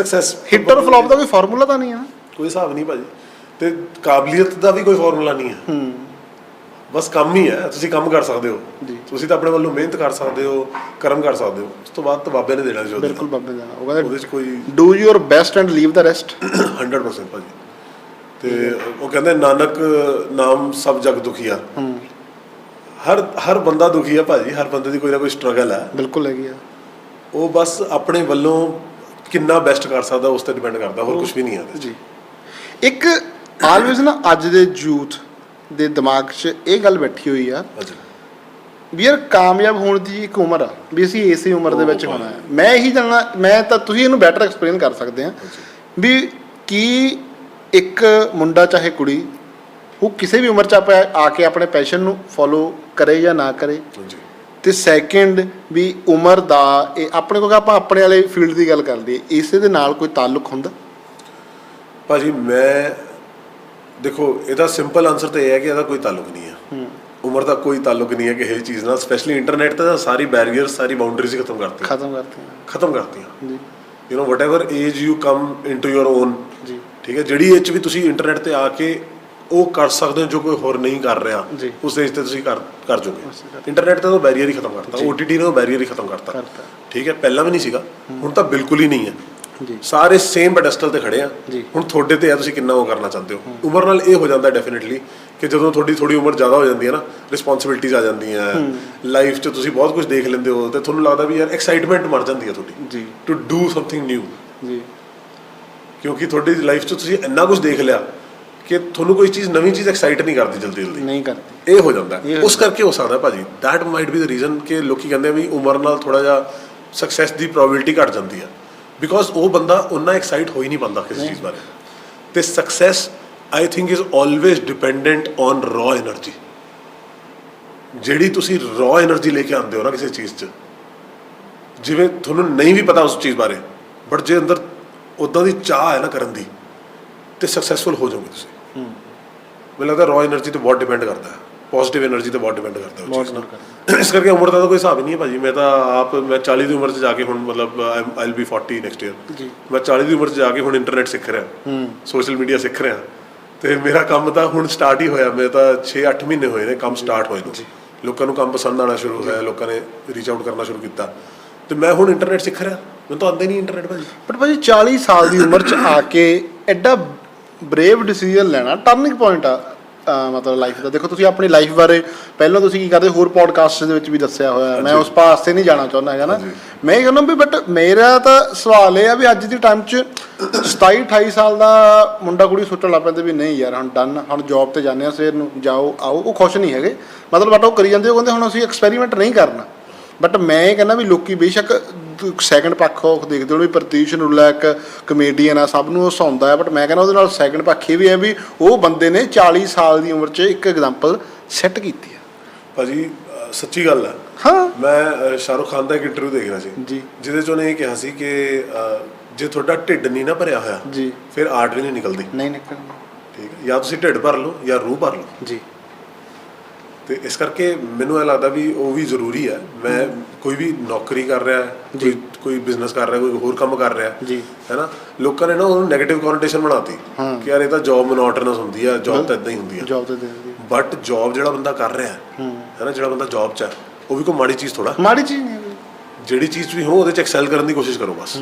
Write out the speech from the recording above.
Success hit ਔਰ flop ਦਾ ਕੋਈ ਫਾਰਮੂਲਾ ਤਾਂ ਨਹੀਂ ਹੈ ਨਾ? ਕੋਈ ਹਿਸਾਬ ਨਹੀਂ ਭਾਜੀ। ਤੇ ਕਾਬਲੀਅਤ ਦਾ ਵੀ ਕੋਈ ਫਾਰਮੂਲਾ ਨਹੀਂ ਹੈ। ਹੂੰ। ਬਸ ਕੰਮ ਹੀ ਹੈ। ਤੁਸੀਂ ਕੰਮ ਕਰ ਸਕਦੇ ਹੋ। ਜੀ। ਤੁਸੀਂ ਤਾਂ ਆਪਣੇ ਵੱਲੋਂ ਮਿਹਨਤ ਕਰ ਸਕਦੇ ਹੋ ਕਰਮ ਕਰ ਸਕਦੇ ਹੋ। ਉਸ ਤੋਂ ਬਾਅਦ ਤਾਂ ਬਾਬੇ ਨੇ ਦੇਣਾ ਜੀ ਬਿਲਕੁਲ ਬਾਬੇ ਦਾ ਉਹ ਕਹਿੰਦੇ ਉਹਦੇ ਚ ਕੋਈ do your best and leave the rest 100% ਭਾਜੀ। ਤੇ ਉਹ ਕਹਿੰਦੇ ਨਾਨਕ ਨਾਮ ਸਭ ਜਗ ਦੁਖੀਆ ਹਰ ਹਰ ਬੰਦਾ ਦੁਖੀ ਹੈ ਭਾਜੀ। ਹਰ ਬੰਦੇ ਦੀ ਕੋਈ ਨਾ ਕੋਈ ਸਟਰਗਲ ਹੈ ਬਿਲਕੁਲ ਹੈਗੀ ਆ। ਉਹ ਬਸ ਆਪਣੇ ਵੱਲੋਂ ਕਿੰਨਾ ਬੈਸਟ ਕਰ ਸਕਦਾ ਉਸ ਤੇ ਡਿਪੈਂਡ ਕਰਦਾ ਹੋਰ ਕੁਝ ਵੀ ਨਹੀਂ ਹੈ ਇਹਦੇ 'ਚ। ਜੀ। ਇੱਕ ਆਲਵੇਜ਼ ਨਾ ਅੱਜ ਦੇ ਯੂਥ ਦੇ ਦਿਮਾਗ 'ਚ ਇਹ ਗੱਲ ਬੈਠੀ ਹੋਈ ਆ ਹਾਂਜੀ ਵੀ ਯਾਰ ਕਾਮਯਾਬ ਹੋਣ ਦੀ ਇੱਕ ਉਮਰ ਆ ਵੀ ਅਸੀਂ ਇਸੇ ਉਮਰ ਦੇ ਵਿੱਚ ਹੋਣਾ ਹੈ। ਮੈਂ ਇਹੀ ਜਾਣਨਾ ਮੈਂ ਤਾਂ ਤੁਸੀਂ ਇਹਨੂੰ ਬੈਟਰ ਐਕਸਪਲੇਨ ਕਰ ਸਕਦੇ ਆ ਵੀ ਕੀ ਇੱਕ ਮੁੰਡਾ ਚਾਹੇ ਕੁੜੀ ਉਹ ਕਿਸੇ ਵੀ ਉਮਰ 'ਚ ਆਪਾਂ ਆ ਕੇ ਆਪਣੇ ਪੈਸ਼ਨ ਨੂੰ ਫੋਲੋ ਕਰੇ ਜਾਂ ਨਾ ਕਰੇ। ਹਾਂਜੀ। ਤੇ ਸੈਕਿੰਡ ਵੀ ਉਮਰ ਦਾ ਇਹ ਆਪਣੇ ਕੋਲ ਆਪਾਂ ਆਪਣੇ ਵਾਲੇ ਫੀਲਡ ਦੀ ਗੱਲ ਕਰ ਲਈਏ ਇਸੇ ਦੇ ਨਾਲ ਕੋਈ ਤਾਲੁਕ ਹੁੰਦਾ? ਭਾਜੀ ਮੈਂ ਦੇਖੋ ਇਹਦਾ ਸਿੰਪਲ ਆਨਸਰ ਤਾਂ ਇਹ ਹੈ ਕਿ ਇਹਦਾ ਕੋਈ ਤਾਲੁਕ ਨਹੀਂ ਹੈ। ਉਮਰ ਦਾ ਕੋਈ ਤਾਲੁਕ ਨਹੀਂ ਹੈ ਕਿਸੇ ਚੀਜ਼ ਨਾਲ ਸਪੈਸ਼ਲੀ ਇੰਟਰਨੈਟ ਤੇ ਸਾਰੀ ਬੈਰੀਅਰ ਸਾਰੀ ਬਾਉਂਡਰੀਜ਼ ਖਤਮ ਕਰਤੀ। ਖਤਮ ਕਰਤੇ ਖਤਮ ਕਰਤੀਆਂ। ਜੀ। You know whatever age you come into your own ਜੀ। ਠੀਕ ਹੈ ਜਿਹੜੀ ਏਜ ਵੀ ਤੁਸੀਂ ਇੰਟਰਨੈਟ ਤੇ ਆ ਕੇ ਉਹ ਕਰ ਸਕਦੇ ਹੋ ਜੋ ਕੋਈ ਹੋਰ ਨਹੀਂ ਕਰ ਰਿਹਾ। ਉਸ ਏਜ ਤੇ ਤੁਸੀਂ ਕਰ ਕਰ ਜੋਗੇ। ਇੰਟਰਨੈਟ ਤੇ। ਤਾਂ ਬੈਰੀਅਰ ਹੀ ਖਤਮ ਕਰਤਾ OTT ਨੇ ਉਹ ਬੈਰੀਅਰ ਹੀ ਖਤਮ ਕਰਤਾ। ਠੀਕ ਹੈ ਪਹਿਲਾਂ ਵੀ ਨਹੀਂ ਸੀਗਾ ਹੁਣ ਤਾਂ ਬਿਲਕੁਲ ਹੀ ਨਹੀਂ ਹੈ। ਜੀ। ਸਾਰੇ ਸੇਮ ਪੈਡੈਸਟਲ ਤੇ ਖੜੇ ਆ। ਹੁਣ ਤੁਹਾਡੇ ਤੇ ਆ ਤੁਸੀਂ ਕਿੰਨਾ ਉਹ ਕਰਨਾ ਚਾਹੁੰਦੇ ਹੋ? ਉਮਰ ਨਾਲ ਇਹ ਹੋ ਜਾਂਦਾ ਡੈਫੀਨਿਟਲੀ ਕਿ ਜਦੋਂ ਤੁਹਾਡੀ ਥੋੜੀ ਉਮਰ ਜ਼ਿਆਦਾ ਹੋ ਜਾਂਦੀ ਹੈ ਨਾ ਰਿਸਪੌਂਸਿਬਿਲਟੀਆਂ ਆ ਜਾਂਦੀਆਂ ਲਾਈਫ 'ਚ ਤੁਸੀਂ ਬਹੁਤ ਕੁਝ ਦੇਖ ਲੈਂਦੇ ਹੋ ਤੇ ਤੁਹਾਨੂੰ ਲੱਗਦਾ ਵੀ ਯਾਰ ਐਕਸਾਈਟਮੈਂਟ ਮਰ ਜਾਂਦੀ ਹੈ ਤੁਹਾਡੀ। ਜੀ। ਟੂ ਡੂ ਸਮਥਿੰਗ ਨਿਊ ਜੀ। ਕਿਉਂਕਿ ਤੁਹਾਡੀ ਲਾਈਫ 'ਚ ਤੁਸੀਂ ਇੰਨਾ ਕੁਝ ਦੇਖ ਲਿਆ ਕਿ ਤੁਹਾਨੂੰ ਕੋਈ ਚੀਜ਼ ਨਵੀਂ ਚੀਜ਼ ਐਕਸਾਈਟ ਨਹੀਂ ਕਰਦੀ ਜਲਦੀ ਜਲਦੀ। ਨਹੀਂ ਕਰਦੀ। ਇਹ ਹੋ ਜਾਂਦਾ। ਉਸ ਕਰਕੇ ਹੋ ਸਕਦਾ ਭਾਜੀ। That might be the reason ਕਿ ਲੋਕੀ ਕਹਿੰਦੇ ਵੀ ਉਮਰ ਨਾਲ ਥੋੜਾ ਜਿਹਾ ਸਕਸੈਸ ਦੀ ਪ੍ਰੋਬੈਬਿਲਿਟੀ ਘਟ ਜਾਂਦੀ ਹੈ ਬਿਕੋਜ਼ ਉਹ ਬੰਦਾ ਉਨਾ ਐਕਸਾਈਟ ਹੋ ਹੀ ਨਹੀਂ ਪੰਦਾ ਕਿਸੇ ਚੀਜ਼ ਬਾਰੇ। ਤੇ success I think is always dependent on raw energy ਜਿਹੜੀ ਤੁਸੀਂ ਰॉ એનર્ਜੀ ਲੈ ਕੇ ਆਉਂਦੇ ਹੋ ਨਾ ਕਿਸੇ ਚੀਜ਼ 'ਚ। ਜਿਵੇਂ ਤੁਹਾਨੂੰ ਨਹੀਂ ਵੀ ਪਤਾ ਉਸ ਚੀਜ਼ ਬਾਰੇ। ਬਟ ਜੇ ਅੰਦਰ ਉਦਾਂ ਦੀ ਚਾਹ ਹੈ ਨਾ ਕਰਨ ਦੀ ਤੇ ਸਕਸੈਸਫੁਲ ਹੋ ਜਾਓਗੇ ਤੁਸੀਂ। ਮੈਨੂੰ ਲੱਗਦਾ ਰॉ એનર્ਜੀ ਤੇ ਬਹੁਤ ਡਿਪੈਂਡ ਕਰਦਾ ਪੋਜ਼ਿਟਿਵ એનર્ਜੀ ਤੇ ਬਹੁਤ ਡਿਪੈਂਡ ਕਰਦਾ ਇਸ ਕਰਕੇ ਉਮਰ ਦਾ ਕੋਈ ਹਿਸਾਬ ਨਹੀਂ ਹੈ ਭਾਜੀ। ਮੈਂ ਤਾਂ ਆਪ ਮੈਂ 40 ਦੀ ਉਮਰ 'ਚ ਜਾ ਕੇ ਹੁਣ ਮਤਲਬ ਆਈਲ ਬੀ 40 ਨੈਕਸਟ ਈਅਰ ਜੀ। ਮੈਂ 40 ਦੀ ਉਮਰ 'ਚ ਜਾ ਕੇ ਹੁਣ ਇੰਟਰਨੈਟ ਸਿੱਖ ਰਿਹਾ। ਹੂੰ। ਸੋਸ਼ਲ ਮੀਡੀਆ ਸਿੱਖ ਰਿਹਾ। ਤੇ ਮੇਰਾ ਕੰਮ ਤਾਂ ਹੁਣ ਸਟਾਰਟ ਹੀ ਹੋਇਆ। ਮੇਰੇ ਤਾਂ 6-8 ਮਹੀਨੇ ਹੋਏ ਨੇ ਕੰਮ ਸਟਾਰਟ ਹੋਏ ਨੂੰ। ਲੋਕਾਂ ਨੂੰ ਕੰਮ ਪਸੰਦ ਆਣਾ ਸ਼ੁਰੂ ਹੋਇਆ। ਲੋਕਾਂ ਨੇ ਰੀਚ ਆਊਟ ਕਰਨਾ ਸ਼ੁਰੂ ਕੀਤਾ। ਤੇ ਮੈਂ ਹੁਣ ਇੰਟਰਨੈਟ ਸਿੱਖ ਰਿਹਾ। ਮੈਨੂੰ ਤਾਂ ਆਉਂਦਾ ਹੀ ਇੰਟਰਨੈਟ ਭਾਜੀ। ਪਰ ਭਾਜੀ 40 ਸਾਲ ਦੀ ਉਮਰ 'ਚ ਆ ਕੇ ਐਡਾ ਬਰੇਵ ਡਿਸੀਜਨ ਲੈਣਾ ਟਰਨਿੰਗ ਪੁਆਇੰਟ ਆ ਮਤਲਬ ਲਾਈਫ ਦਾ। ਦੇਖੋ ਤੁਸੀਂ ਆਪਣੀ ਲਾਈਫ ਬਾਰੇ ਪਹਿਲਾਂ ਤੁਸੀਂ ਕੀ ਕਰਦੇ ਹੋਰ ਪੋਡਕਾਸਟ ਦੇ ਵਿੱਚ ਵੀ ਦੱਸਿਆ ਹੋਇਆ ਮੈਂ ਉਸ ਪਾਸੇ ਨਹੀਂ ਜਾਣਾ ਚਾਹੁੰਦਾ ਹੈਗਾ ਨਾ। ਮੈਂ ਇਹ ਕਹਿੰਦਾ ਵੀ ਬਟ ਮੇਰਾ ਤਾਂ ਸਵਾਲ ਇਹ ਆ ਵੀ ਅੱਜ ਦੀ ਟਾਈਮ 'ਚ 27 28 ਸਾਲ ਦਾ ਮੁੰਡਾ ਕੁੜੀ ਸੋਚਣ ਲੱਗ ਪੈਂਦੇ ਵੀ ਨਹੀਂ ਯਾਰ ਹੁਣ ਡਨ ਹੁਣ ਜੌਬ ਤੇ ਜਾਂਦੇ ਆ ਸਵੇਰ ਨੂੰ ਜਾਓ ਆਓ। ਉਹ ਖੁਸ਼ ਨਹੀਂ ਹੈਗੇ। ਮਤਲਬ ਬਟ ਉਹ ਕਰੀ ਜਾਂਦੇ ਉਹ ਕਹਿੰਦੇ ਹੁਣ ਅਸੀਂ ਐਕਸਪੈਰੀਮੈਂਟ ਨਹੀਂ ਕਰਨਾ। ਬਟ ਮੈਂ ਇਹ ਕਹਿੰਦਾ ਵੀ ਲੋਕੀ ਬੇਸ਼ੱਕ ਸੈਕੰਡ ਪੱਖ ਉਹ ਦੇਖਦੇ ਹੋਣ ਵੀ ਪ੍ਰਤੀਸ਼ ਨੂਲਾ ਇੱਕ ਕਮੇਡੀਅਨ ਆ ਸਭ ਨੂੰ ਹਸਾਉਂਦਾ ਹੈ ਬਟ ਮੈਂ ਕਹਿੰਦਾ ਉਹਦੇ ਨਾਲ ਸੈਕੰਡ ਪੱਖ ਇਹ ਵੀ ਹੈ ਵੀ ਉਹ ਬੰਦੇ ਨੇ 40 ਸਾਲ ਦੀ ਉਮਰ 'ਚ ਇੱਕ ਐਗਜ਼ਾਮਪਲ ਸੈੱਟ ਕੀਤੀ ਆ। ਭਾਜੀ ਸੱਚੀ ਗੱਲ ਹੈ ਹਾਂ। ਮੈਂ ਸ਼ਾਹਰੁਖ ਖਾਨ ਦਾ ਇੱਕ ਇੰਟਰਵਿਊ ਦੇਖ ਰਿਹਾ ਸੀ। ਜੀ। ਜਿਹਦੇ ਚ ਉਹਨੇ ਇਹ ਕਿਹਾ ਸੀ ਕਿ ਜੇ ਤੁਹਾਡਾ ਢਿੱਡ ਨਹੀਂ ਨਾ ਭਰਿਆ ਹੋਇਆ ਜੀ। ਫਿਰ ਆਰਟ ਵੀ ਨਹੀਂ ਨਿਕਲਦੀ। ਨਹੀਂ ਨਿਕਲਣਾ ਠੀਕ ਹੈ ਜਾਂ ਤੁਸੀਂ ਢਿੱਡ ਭਰ ਲਓ ਜਾਂ ਰੂਹ ਭਰ ਲਓ। ਜੀ। ਤੇ ਇਸ ਕਰਕੇ ਮੈਨੂੰ ਇਹ ਲੱਗਦਾ ਵੀ ਉਹ ਵੀ ਜ਼ਰੂਰੀ ਹੈ ਮੈਂ ਕੋਈ ਵੀ ਨੌਕਰੀ ਕਰ ਰਿਹਾ। ਕੋਈ ਕੋਈ ਬਿਜ਼ਨਸ ਕਰ ਰਿਹਾ ਕੋਈ ਹੋਰ ਕੰਮ ਕਰ ਰਿਹਾ ਜੀ। ਹੈ ਨਾ ਲੋਕਾਂ ਨੇ ਨਾ ਉਹਨੂੰ 네ਗੇਟਿਵ ਕਨੋਟੇਸ਼ਨ ਬਣਾਤੀ। ਕਿ ਯਾਰ ਇਹ ਤਾਂ ਜੌਬ ਮੋਨੋਟਨਸ ਹੁੰਦੀ ਆ ਜੌਬ ਤਾਂ ਇਦਾਂ ਹੀ ਹੁੰਦੀ ਆ ਜੌਬ ਤੇ ਦੇ ਦਿੰਦੀ ਬਟ ਜੌਬ ਜਿਹੜਾ ਬੰਦਾ ਕਰ ਰਿਹਾ ਹੈ ਹੂੰ ਹੈ ਨਾ ਜਿਹੜਾ ਬੰਦਾ ਜੌਬ 'ਚ ਹੈ ਉਹ ਵੀ ਕੋਈ ਮਾੜੀ ਚੀਜ਼ ਥੋੜਾ ਮਾੜੀ ਚੀਜ਼ ਨਹੀਂ। ਜਿਹੜੀ ਚੀਜ਼ ਵੀ ਹੋ ਉਹਦੇ 'ਚ ਐਕਸੈਲ ਕਰਨ ਦੀ ਕੋਸ਼ਿਸ਼ ਕਰੋ ਬਸ